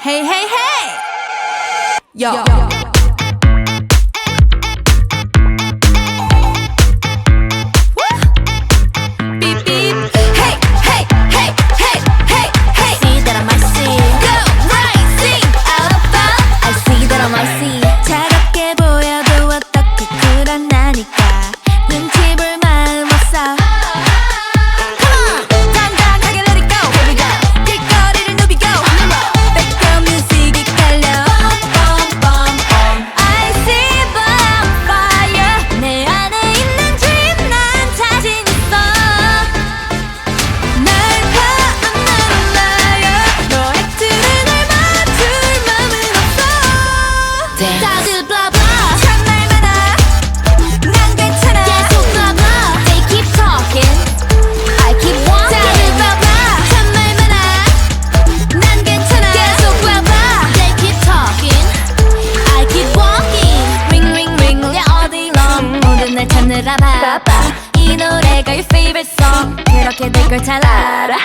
Hey, hey, hey! Yo. Yo. Yo. 내가 your favorite song 그렇게 될 걸 잘 알아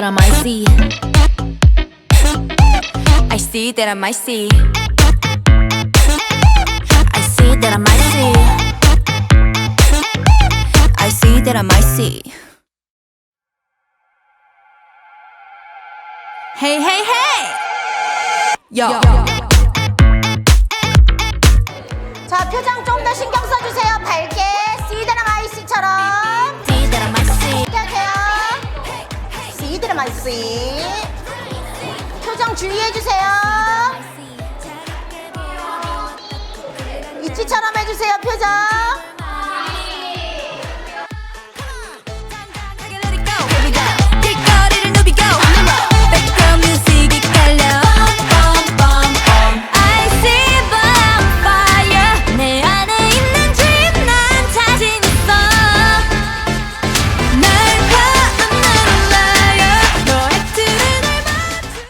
that I might see. I see that I might see. I see that I might see. I see that I might see. Hey, hey, hey! Yo. Yo. 자, 표정 좀 더 신경 써주세요. 밝게. 주의해주세요.